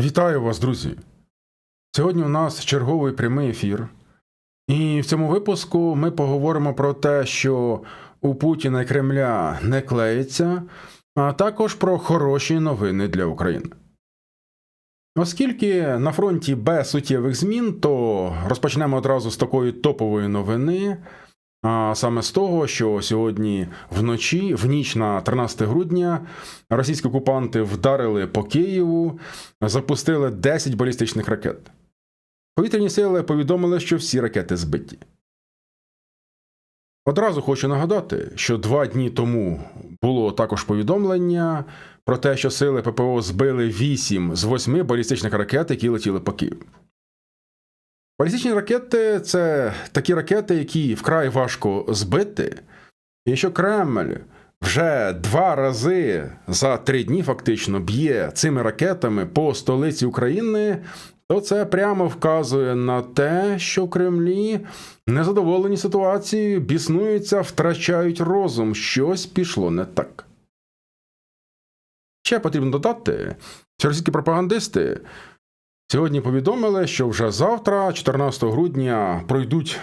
Вітаю вас, друзі! Сьогодні у нас черговий прямий ефір, і в цьому випуску ми поговоримо про те, що у Путіна і Кремля не клеїться, а також про хороші новини для України. Оскільки на фронті без суттєвих змін, то розпочнемо одразу з такої топової новини. А саме з того, що сьогодні вночі, в ніч на 13 грудня, російські окупанти вдарили по Києву, запустили 10 балістичних ракет. Повітряні сили повідомили, що всі ракети збиті. Одразу хочу нагадати, що два дні тому було також повідомлення про те, що сили ППО збили 8 з 8 балістичних ракет, які летіли по Києву. Балістичні ракети це такі ракети, які вкрай важко збити. І якщо Кремль вже два рази за три дні фактично б'є цими ракетами по столиці України, то це прямо вказує на те, що в Кремлі незадоволені ситуацією, біснуються, втрачають розум, щось пішло не так. Ще потрібно додати, що російські пропагандисти Сьогодні повідомили, що вже завтра, 14 грудня, пройдуть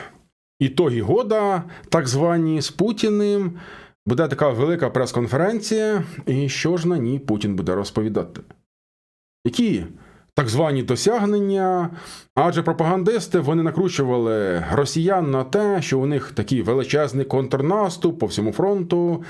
ітоги года, так звані з Путіним. Буде така велика прес-конференція, і що ж на ній Путін буде розповідати? Які так звані досягнення? Адже пропагандисти вони накручували росіян на те, що у них такий величезний контрнаступ по всьому фронту.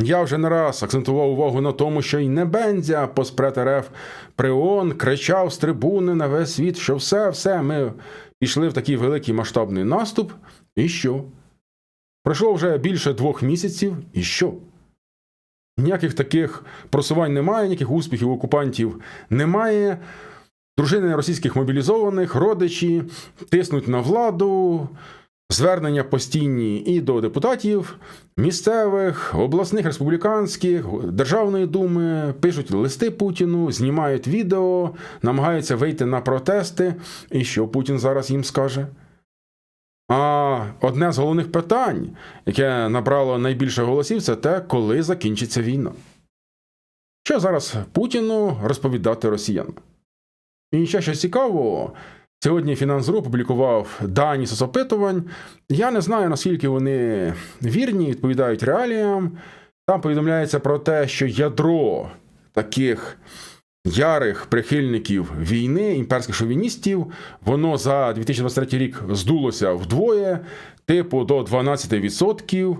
Я вже не раз акцентував увагу на тому, що й не Бензя поспред РФ при ООН кричав з трибуни на весь світ, що все, все, ми пішли в такий великий масштабний наступ. І що? Пройшло вже більше двох місяців, і що? Ніяких таких просувань немає, ніяких успіхів окупантів немає. Дружини російських мобілізованих, родичі тиснуть на владу, звернення постійні і до депутатів місцевих, обласних, республіканських, Державної думи, пишуть листи Путіну, знімають відео, намагаються вийти на протести. І що Путін зараз їм скаже? А одне з головних питань, яке набрало найбільше голосів, це те, коли закінчиться війна. Що зараз Путіну розповідати росіянам? І ще що цікаво, сьогодні Фінансру опублікував дані соцопитувань. Я не знаю, наскільки вони вірні, відповідають реаліям. Там повідомляється про те, що ядро таких ярих прихильників війни, імперських шовіністів, воно за 2023 рік здулося вдвоє, типу до 12%.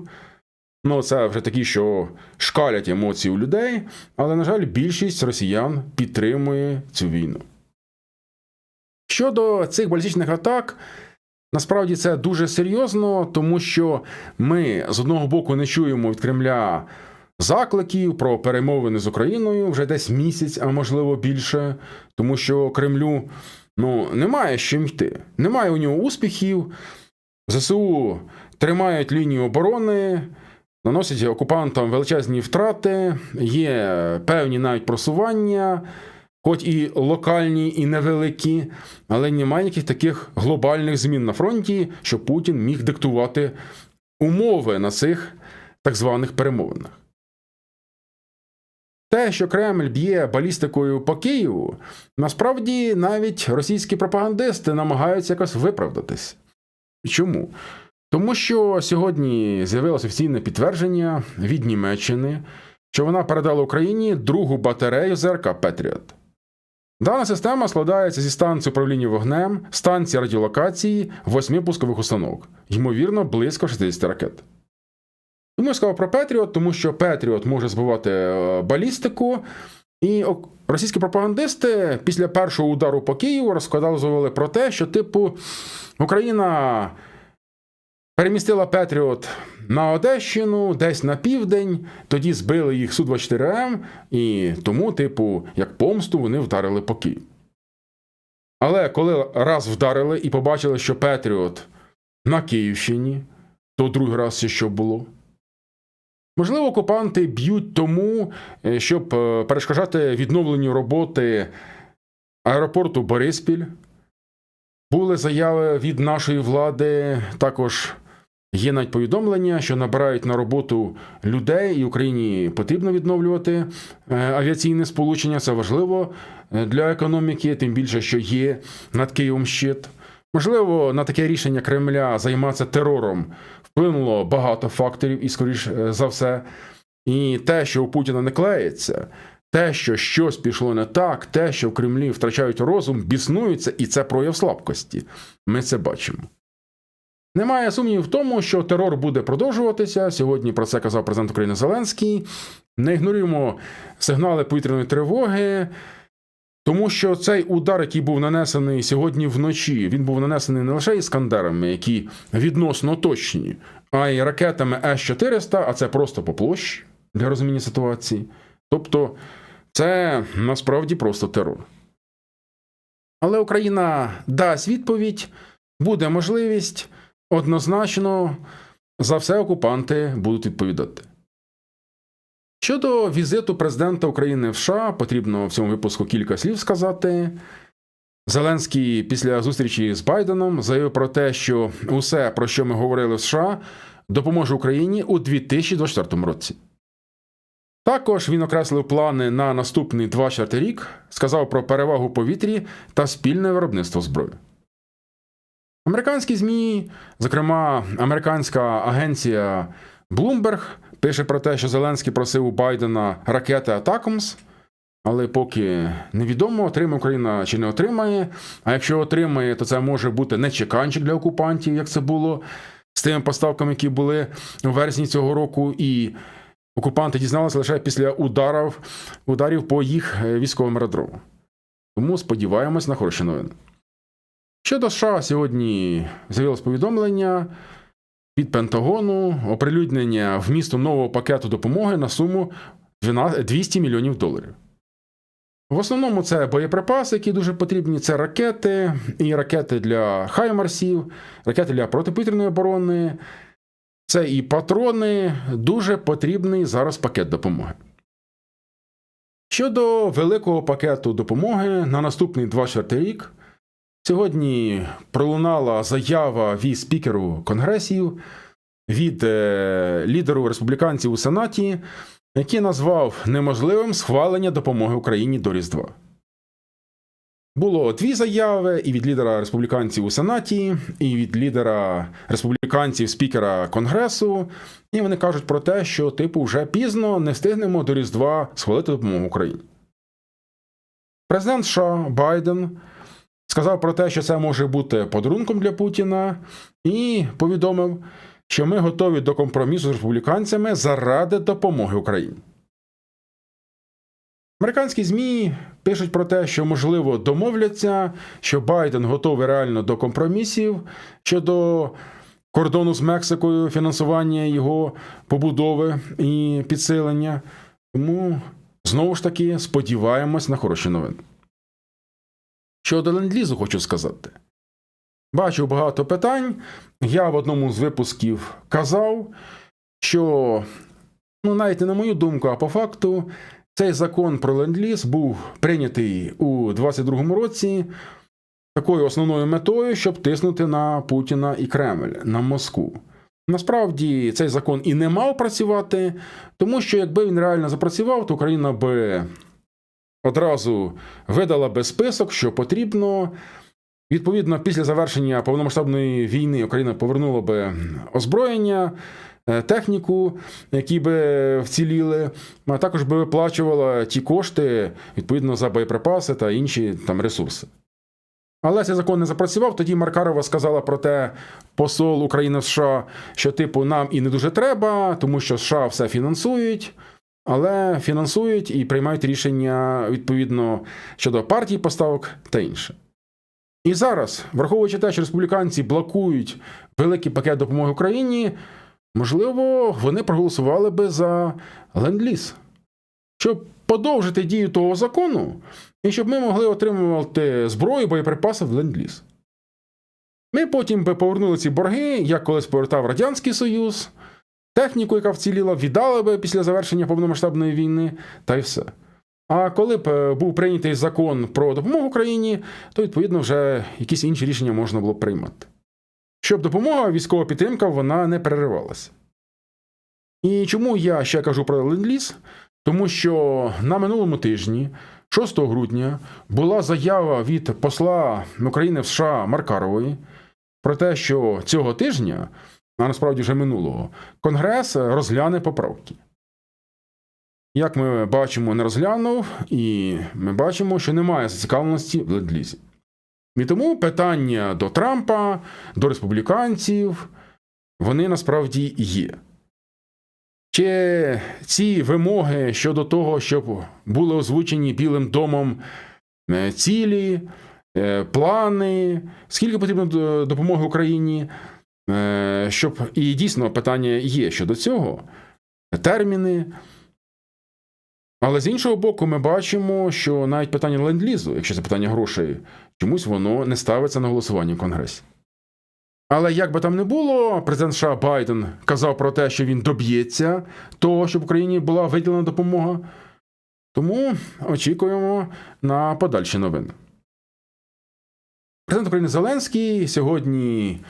Ну, це вже такі, що шкалять емоції у людей, але, на жаль, більшість росіян підтримує цю війну. Щодо цих балістичних атак, насправді це дуже серйозно, тому що ми з одного боку не чуємо від Кремля закликів про перемовини з Україною вже десь місяць, а можливо більше, тому що Кремлю ну, немає з чим йти, немає у нього успіхів. ЗСУ тримають лінію оборони. Наносять окупантам величезні втрати, є певні навіть просування хоч і локальні, і невеликі, але немає ніяких таких глобальних змін на фронті, що Путін міг диктувати умови на цих так званих перемовинах. Те, що Кремль б'є балістикою по Києву, насправді навіть російські пропагандисти намагаються якось виправдатись. Чому? Тому що сьогодні з'явилося офіційне підтвердження від Німеччини, що вона передала Україні другу батарею ЗРК Петріот. Дана система складається зі станції управління вогнем, станції радіолокації, восьми пускових установок, ймовірно, близько 60 ракет. Тому я сказав про Петріот, тому що Петріот може збивати е, балістику, і російські пропагандисти після першого удару по Києву розказували про те, що, типу, Україна перемістила Петріот на Одещину, десь на південь, тоді збили їх Су-24М, і тому, типу, як помсту, вони вдарили по Києву. Але коли раз вдарили і побачили, що Петріот на Київщині, то другий раз ще що було. Можливо, окупанти б'ють тому, е, щоб е, перешкоджати відновленню роботи аеропорту Бориспіль. Були заяви від нашої влади також Є навіть повідомлення, що набирають на роботу людей, і Україні потрібно відновлювати е, авіаційне сполучення. Це важливо е, для економіки, тим більше, що є над Києвом щит. Можливо, на таке рішення Кремля займатися терором вплинуло багато факторів, і, скоріш е, за все, і те, що у Путіна не клеїться, те, що щось пішло не так, те, що в Кремлі втрачають розум, біснуються, і це прояв слабкості. Ми це бачимо. Немає сумнівів в тому, що терор буде продовжуватися. Сьогодні про це казав президент України Зеленський. Не ігноруємо сигнали повітряної тривоги, тому що цей удар, який був нанесений сьогодні вночі, він був нанесений не лише іскандерами, які відносно точні, а й ракетами С-400, а це просто по площі для розуміння ситуації. Тобто, це насправді просто терор. Але Україна дасть відповідь, буде можливість однозначно за все окупанти будуть відповідати. Щодо візиту президента України в США, потрібно в цьому випуску кілька слів сказати. Зеленський після зустрічі з Байденом заявив про те, що усе, про що ми говорили в США, допоможе Україні у 2024 році. Також він окреслив плани на наступний 24 рік, сказав про перевагу повітрі та спільне виробництво зброї. Американські ЗМІ, зокрема, американська агенція Bloomberg, пише про те, що Зеленський просив у Байдена ракети Атакамс, але поки невідомо, отримає Україна чи не отримає. А якщо отримає, то це може бути не чеканчик для окупантів, як це було з тими поставками, які були у вересні цього року, і окупанти дізналися лише після ударів, ударів по їх е, військовим аеродромам. Тому сподіваємось на хороші новини. Щодо США, сьогодні з'явилось повідомлення від Пентагону оприлюднення вмісту нового пакету допомоги на суму 200 мільйонів доларів. В основному це боєприпаси, які дуже потрібні. Це ракети, і ракети для Хаймарсів, ракети для протиповітряної оборони. Це і патрони. Дуже потрібний зараз пакет допомоги. Щодо великого пакету допомоги на наступний 24 рік, сьогодні пролунала заява від спікеру конгресів, від е, лідеру республіканців у Сенаті, який назвав неможливим схвалення допомоги Україні до Різдва. Було дві заяви і від лідера республіканців у Сенаті, і від лідера республіканців спікера Конгресу. І вони кажуть про те, що, типу, вже пізно не встигнемо до Різдва схвалити допомогу Україні. Президент США Байден сказав про те, що це може бути подарунком для Путіна, і повідомив, що ми готові до компромісу з республіканцями заради допомоги Україні. Американські ЗМІ пишуть про те, що можливо домовляться, що Байден готовий реально до компромісів щодо кордону з Мексикою, фінансування його побудови і підсилення. Тому знову ж таки сподіваємось на хороші новини. Щодо ленд-лізу хочу сказати. Бачу багато питань. Я в одному з випусків казав, що, ну, навіть не на мою думку, а по факту, цей закон про ленд-ліз був прийнятий у 22-му році такою основною метою, щоб тиснути на Путіна і Кремль, на Москву. Насправді цей закон і не мав працювати, тому що якби він реально запрацював, то Україна би одразу видала би список, що потрібно. Відповідно, після завершення повномасштабної війни Україна повернула би озброєння, е, техніку, які би вціліли, а також би виплачувала ті кошти відповідно за боєприпаси та інші там ресурси. Але цей закон не запрацював. Тоді Маркарова сказала про те, посол України в США, що, типу, нам і не дуже треба, тому що США все фінансують, але фінансують і приймають рішення відповідно щодо партії поставок та інше. І зараз, враховуючи те, що республіканці блокують великий пакет допомоги Україні, можливо, вони проголосували би за ленд-ліз, щоб подовжити дію того закону, і щоб ми могли отримувати зброю, боєприпаси в ленд-ліз. Ми потім би повернули ці борги, як колись повертав Радянський Союз, техніку, яка вціліла, віддали би після завершення повномасштабної війни, та й все. А коли б е, був прийнятий закон про допомогу Україні, то відповідно вже якісь інші рішення можна було б приймати. щоб допомога, військова підтримка вона не переривалася. І чому я ще кажу про ленд-ліз? Тому що на минулому тижні, 6 грудня, була заява від посла України в США Маркарової про те, що цього тижня, а насправді вже минулого, Конгрес розгляне поправки. Як ми бачимо, не розглянув, і ми бачимо, що немає зацікавленості в ленд-лізі. І тому питання до Трампа, до республіканців, вони насправді є. Чи ці вимоги щодо того, щоб були озвучені Білим домом е, цілі, е, плани, скільки потрібно допомоги Україні, е, щоб і дійсно питання є щодо цього, терміни. Але з іншого боку, ми бачимо, що навіть питання ленд-лізу, якщо це питання грошей, чомусь воно не ставиться на голосування в Конгресі. Але як би там не було, президент США Байден казав про те, що він доб'ється того, щоб Україні була виділена допомога. Тому очікуємо на подальші новини. Президент України Зеленський сьогодні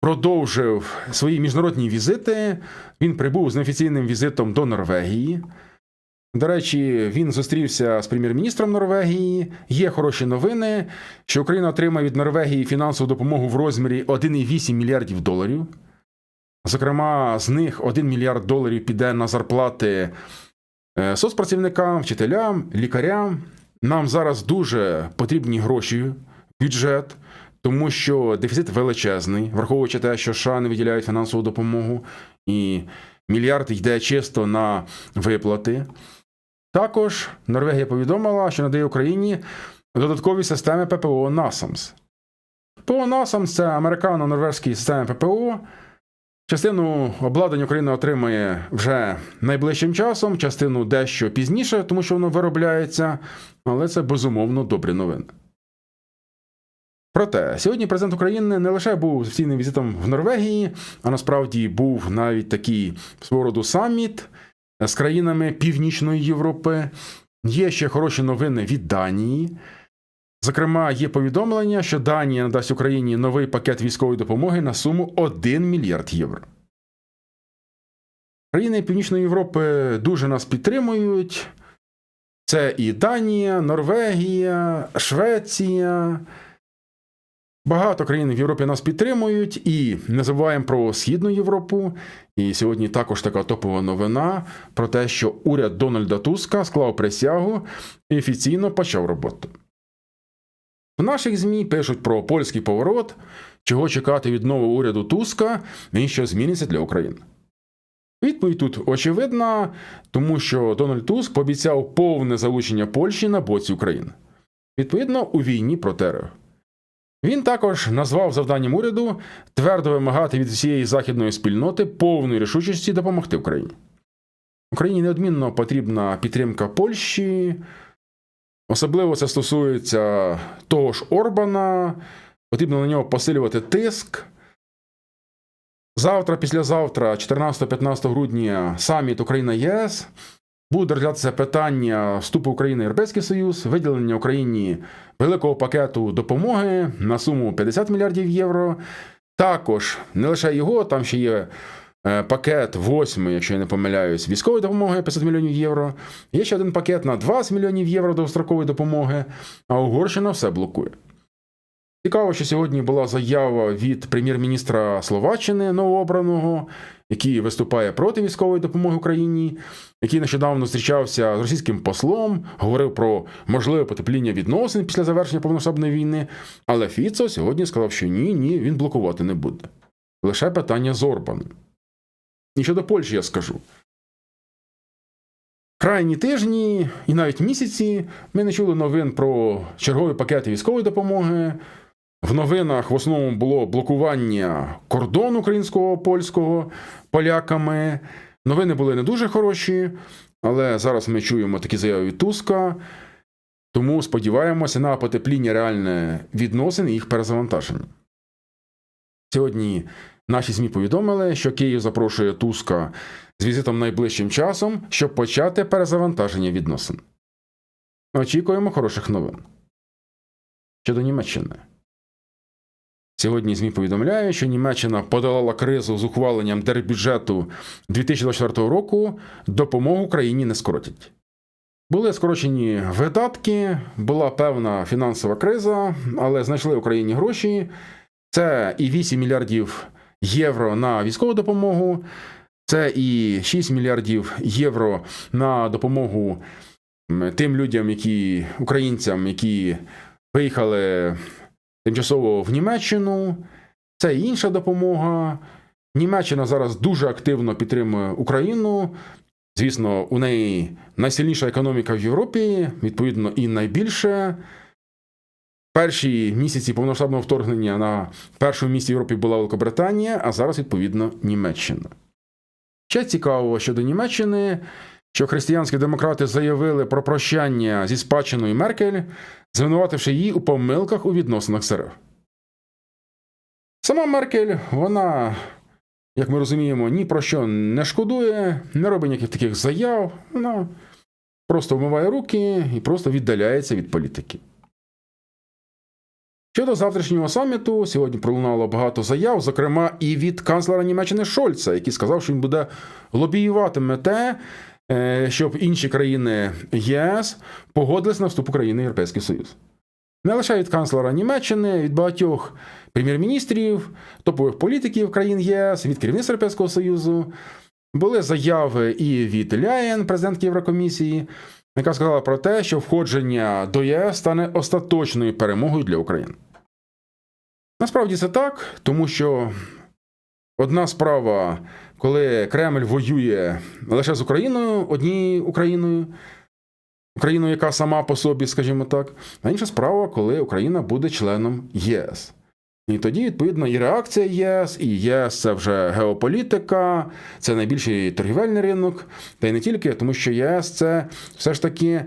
продовжив свої міжнародні візити. Він прибув з неофіційним візитом до Норвегії. До речі, він зустрівся з прем'єр-міністром Норвегії. Є хороші новини, що Україна отримає від Норвегії фінансову допомогу в розмірі 1,8 мільярдів доларів. Зокрема, з них 1 мільярд доларів піде на зарплати е, соцпрацівникам, вчителям, лікарям. Нам зараз дуже потрібні гроші, бюджет, тому що дефіцит величезний, враховуючи те, що США не виділяють фінансову допомогу, і мільярд йде чисто на виплати. Також Норвегія повідомила, що надає Україні додаткові системи ППО NASAMS. ППО NASAMS – це американо-норвезькі системи ППО. Частину обладнання Україна отримає вже найближчим часом, частину дещо пізніше, тому що воно виробляється, але це безумовно добрі новини. Проте, сьогодні президент України не лише був офіційним візитом в Норвегії, а насправді був навіть такий свого роду саміт з країнами Північної Європи. Є ще хороші новини від Данії. Зокрема, є повідомлення, що Данія надасть Україні новий пакет військової допомоги на суму 1 мільярд євро. Країни Північної Європи дуже нас підтримують. Це і Данія, Норвегія, Швеція. Багато країн в Європі нас підтримують, і не забуваємо про Східну Європу. І сьогодні також така топова новина про те, що уряд Дональда Туска склав присягу і офіційно почав роботу. В наших ЗМІ пишуть про польський поворот, чого чекати від нового уряду Туска і що зміниться для України. Відповідь тут очевидна, тому що Дональд Туск пообіцяв повне залучення Польщі на боці України. Відповідно, у війні проти РФ. Він також назвав завданням уряду твердо вимагати від всієї західної спільноти повної рішучості допомогти Україні. Україні неодмінно потрібна підтримка Польщі, особливо це стосується того ж Орбана, потрібно на нього посилювати тиск. Завтра, післязавтра, 14-15 грудня, саміт Україна ЄС. Буде розглядатися питання вступу України в Європейський Союз, виділення Україні великого пакету допомоги на суму 50 мільярдів євро. Також не лише його, там ще є е, пакет восьмий, якщо я не помиляюсь, військової допомоги 500 мільйонів євро. Є ще один пакет на 20 мільйонів євро довгострокової допомоги, а Угорщина все блокує. Цікаво, що сьогодні була заява від прем'єр-міністра Словаччини новообраного, який виступає проти військової допомоги Україні, який нещодавно зустрічався з російським послом, говорив про можливе потепління відносин після завершення повномасштабної війни. Але Фіцо сьогодні сказав, що ні, ні, він блокувати не буде. Лише питання з Орбаном. І щодо Польщі я скажу. Крайні тижні і навіть місяці ми не чули новин про чергові пакети військової допомоги. В новинах в основному було блокування кордону українського польського поляками. Новини були не дуже хороші, але зараз ми чуємо такі заяви від Туска. Тому сподіваємося на потепління реальне відносин і їх перезавантаження. Сьогодні наші ЗМІ повідомили, що Київ запрошує Туска з візитом найближчим часом, щоб почати перезавантаження відносин. Очікуємо хороших новин. Щодо Німеччини. Сьогодні ЗМІ повідомляє, що Німеччина подолала кризу з ухваленням держбюджету 2024 року, допомогу Україні не скоротять. Були скорочені видатки, була певна фінансова криза, але знайшли Україні гроші. Це і 8 мільярдів євро на військову допомогу, це і 6 мільярдів євро на допомогу тим людям, які українцям, які виїхали тимчасово в Німеччину. Це інша допомога. Німеччина зараз дуже активно підтримує Україну. Звісно, у неї найсильніша економіка в Європі, відповідно, і найбільше. Перші місяці повномасштабного вторгнення на першому місці Європі була Великобританія, а зараз, відповідно, Німеччина. Ще цікаво щодо Німеччини, що християнські демократи заявили про прощання зі спадщиною Меркель, звинувативши її у помилках у відносинах з. Сама Меркель, вона, як ми розуміємо, ні про що не шкодує, не робить ніяких таких заяв, вона просто вмиває руки і просто віддаляється від політики. Щодо завтрашнього саміту, сьогодні пролунало багато заяв, зокрема і від канцлера Німеччини Шольца, який сказав, що він буде лобіюватиме те, щоб інші країни ЄС погодились на вступ України в Європейський Союз. Не лише від канцлера Німеччини, від багатьох прем'єр-міністрів, топових політиків країн ЄС, від керівництва Європейського Союзу. Були заяви і від Ляєн, президентки Єврокомісії, яка сказала про те, що входження до ЄС стане остаточною перемогою для України. Насправді це так, тому що одна справа, коли Кремль воює лише з Україною, однією Україною, Україною, яка сама по собі, скажімо так, а інша справа, коли Україна буде членом ЄС. І тоді, відповідно, і реакція ЄС, і ЄС це вже геополітика, це найбільший торгівельний ринок, та й не тільки, тому що ЄС це все ж таки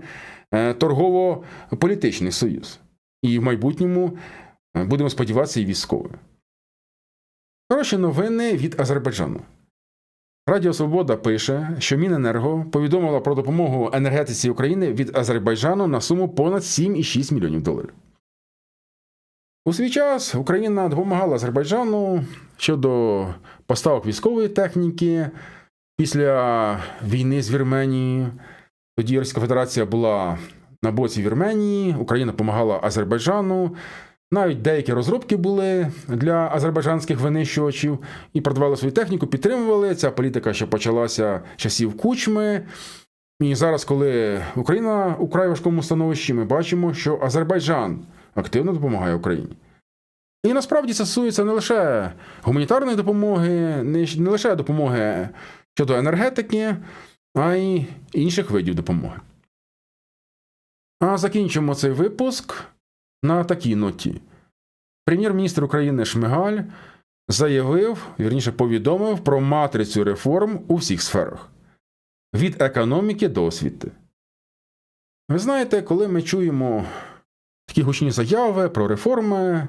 е, торгово-політичний союз. І в майбутньому е, будемо сподіватися, і військовий. Хороші новини від Азербайджану. Радіо Свобода пише, що Міненерго повідомила про допомогу енергетиці України від Азербайджану на суму понад 7,6 мільйонів доларів. У свій час Україна допомагала Азербайджану щодо поставок військової техніки після війни з Вірменією. Тоді Російська Федерація була на боці Вірменії, Україна допомагала Азербайджану. Навіть деякі розробки були для азербайджанських винищувачів і продавали свою техніку, підтримували. Ця політика ще почалася часів кучми. І зараз, коли Україна у край важкому становищі, ми бачимо, що Азербайджан активно допомагає Україні. І насправді це стосується не лише гуманітарної допомоги, не лише допомоги щодо енергетики, а й інших видів допомоги. А закінчимо цей випуск на такій ноті. Прем'єр-міністр України Шмигаль заявив, вірніше повідомив про матрицю реформ у всіх сферах від економіки до освіти. Ви знаєте, коли ми чуємо такі гучні заяви про реформи,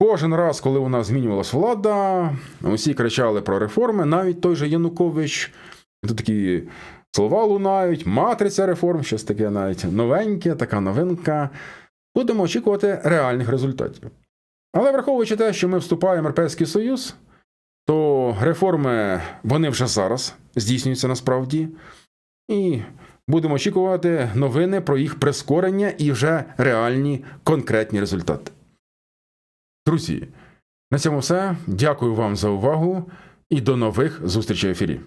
кожен раз, коли у нас змінювалась влада, усі кричали про реформи, навіть той же Янукович, тут такі слова лунають, матриця реформ, щось таке навіть новеньке, така новинка. Будемо очікувати реальних результатів. Але враховуючи те, що ми вступаємо в Європейський Союз, то реформи вони вже зараз здійснюються насправді. І будемо очікувати новини про їх прискорення і вже реальні конкретні результати. Друзі, на цьому все. Дякую вам за увагу і до нових зустрічей в ефірі.